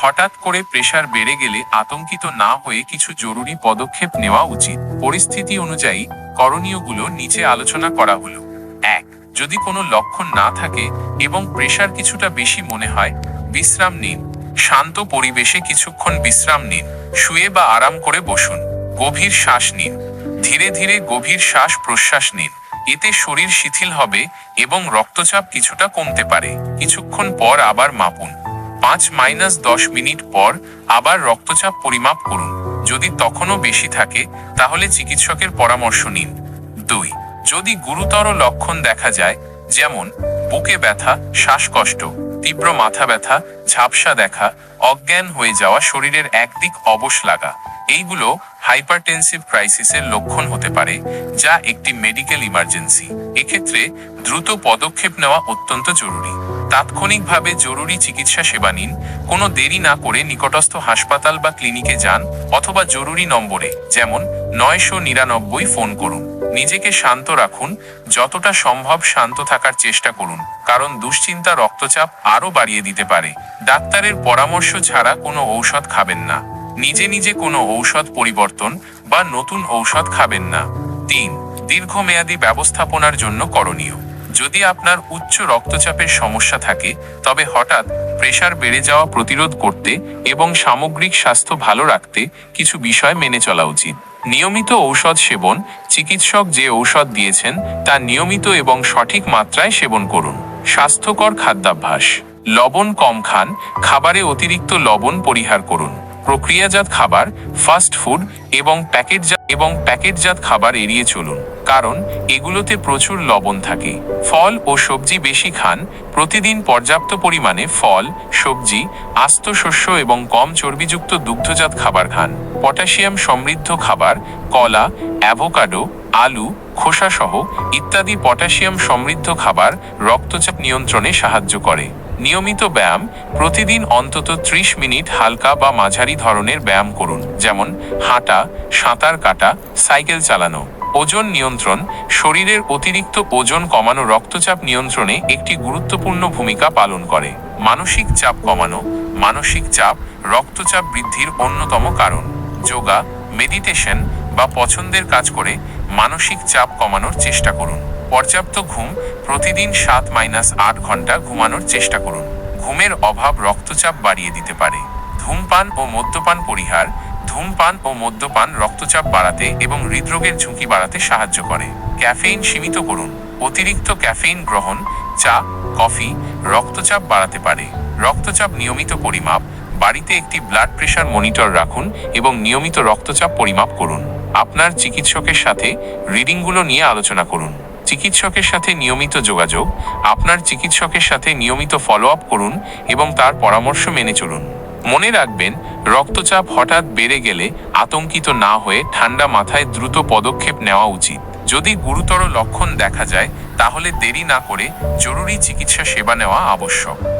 হঠাৎ করে প্রেশার বেড়ে গেলে আতঙ্কিত না হয়ে কিছু জরুরি পদক্ষেপ নেওয়া উচিত। পরিস্থিতি অনুযায়ী করণীয়গুলো নিচে আলোচনা করা হলো। এক, যদি কোনো লক্ষণ না থাকে এবং প্রেশার কিছুটা বেশি মনে হয়, বিশ্রাম নিন। শান্ত পরিবেশে কিছুক্ষণ বিশ্রাম নিন। শুয়ে বা আরাম করে বসুন। গভীর শ্বাস নিন। ধীরে ধীরে গভীর শ্বাস প্রশ্বাস নিন। এতে শরীর শিথিল হবে এবং রক্তচাপ কিছুটা কমতে পারে। কিছুক্ষণ পর আবার মাপুন। পাঁচ মাইনাস দশ মিনিট পর আবার রক্তচাপ পরিমাপ করুন। যদি তখনও বেশি থাকে, তাহলে চিকিৎসকের পরামর্শ নিন। দুই, যদি গুরুতর লক্ষণ দেখা যায়, যেমন বুকে ব্যথা, শ্বাসকষ্ট, তীব্র মাথা ব্যথা, ঝাপসা দেখা, অজ্ঞান হয়ে যাওয়া, শরীরের একদিক অবশ লাগা, এইগুলো হাইপারটেনসিভ ক্রাইসিসের লক্ষণ হতে পারে, যা একটি মেডিকেল ইমার্জেন্সি। এক্ষেত্রে দ্রুত পদক্ষেপ নেওয়া অত্যন্ত জরুরি। তাৎক্ষণিকভাবে জরুরি চিকিৎসা সেবা নিন, কোনো দেরি না করে নিকটস্থ হাসপাতাল বা ক্লিনিকে যান অথবা জরুরি নম্বরে, যেমন নয়শো নিরানব্বই ফোন করুন। নিজেকে শান্ত রাখুন, যতটা সম্ভব শান্ত থাকার চেষ্টা করুন, কারণ দুশ্চিন্তা রক্তচাপ আরও বাড়িয়ে দিতে পারে। ডাক্তারের পরামর্শ ছাড়া কোনো ঔষধ খাবেন না। নিজে নিজে কোনো ঔষধ পরিবর্তন বা নতুন ঔষধ খাবেন না। তিন, দীর্ঘমেয়াদী ব্যবস্থাপনার জন্য করণীয়। যদি আপনার উচ্চ রক্তচাপের সমস্যা থাকে, তবে হঠাৎ প্রেসার বেড়ে যাওয়া প্রতিরোধ করতে এবং সামগ্রিক স্বাস্থ্য ভালো রাখতে কিছু বিষয় মেনে চলা উচিত। নিয়মিত ঔষধ সেবন, চিকিৎসক যে ঔষধ দিয়েছেন, তা নিয়মিত এবং সঠিক মাত্রায় সেবন করুন। স্বাস্থ্যকর খাদ্যাভ্যাস। লবণ কম খান, খাবারে অতিরিক্ত লবণ পরিহার করুন। প্রক্রিয়াজাত খাবার, ফাস্ট ফুড এবং প্যাকেটজাত এবং প্যাকেটজাত খাবার এড়িয়ে চলুন। কারণ এগুলোতে প্রচুর লবণ থাকে। ফল ও সবজি বেশি খান, প্রতিদিন পর্যাপ্ত পরিমাণে ফল, সবজি, আস্ত শস্য এবং কম চর্বিযুক্ত দুগ্ধজাত খাবার খান। পটাশিয়াম সমৃদ্ধ খাবার, কলা, অ্যাভোকাডো, আলু, খোসাসহ ইত্যাদি পটাশিয়াম সমৃদ্ধ খাবার রক্তচাপ নিয়ন্ত্রণে সাহায্য করে। নিয়মিত ব্যায়াম, প্রতিদিন অন্তত ত্রিশ মিনিট হালকা বা মাঝারি ধরনের ব্যায়াম করুন, যেমন হাঁটা, সাঁতার কাটা, সাইকেল চালানো। ওজন নিয়ন্ত্রণ, শরীরের অতিরিক্ত ওজন কমানো রক্তচাপ নিয়ন্ত্রণে একটি গুরুত্বপূর্ণ ভূমিকা পালন করে। মানসিক চাপ কমানো, মানসিক চাপ রক্তচাপ বৃদ্ধির অন্যতম কারণ। যোগা, মেডিটেশন বা পছন্দের কাজ করে মানসিক চাপ কমানোর চেষ্টা করুন। পর্যাপ্ত ঘুম প্রতিদিন সাত মাইনাস আট ঘণ্টা ঘুমানোর চেষ্টা করুন। ঘুমের অভাব রক্তচাপ বাড়িয়ে দিতে পারে। ধূমপান ও মদ্যপান পরিহার ধূমপান ও মদ্যপান রক্তচাপ বাড়াতে এবং হৃদরোগের ঝুঁকি বাড়াতে সাহায্য করে। ক্যাফেইন সীমিত করুন। অতিরিক্ত ক্যাফেইন গ্রহণ, চা, কফি, রক্তচাপ বাড়াতে পারে। রক্তচাপ নিয়মিত পরিমাপ, বাড়িতে একটি ব্লাড প্রেশার মনিটর রাখুন এবং নিয়মিত রক্তচাপ পরিমাপ করুন। আপনার চিকিৎসকের সাথে রিডিংগুলো নিয়ে আলোচনা করুন। চিকিৎসকের সাথে নিয়মিত যোগাযোগ, আপনার চিকিৎসকের সাথে নিয়মিত ফলো আপ করুন এবং তার পরামর্শ মেনে চলুন। মনে রাখবেন, রক্তচাপ হঠাৎ বেড়ে গেলে আতঙ্কিত না হয়ে ঠান্ডা মাথায় দ্রুত পদক্ষেপ নেওয়া উচিত। যদি গুরুতর লক্ষণ দেখা যায়, তাহলে দেরি না করে জরুরি চিকিৎসা সেবা নেওয়া আবশ্যক।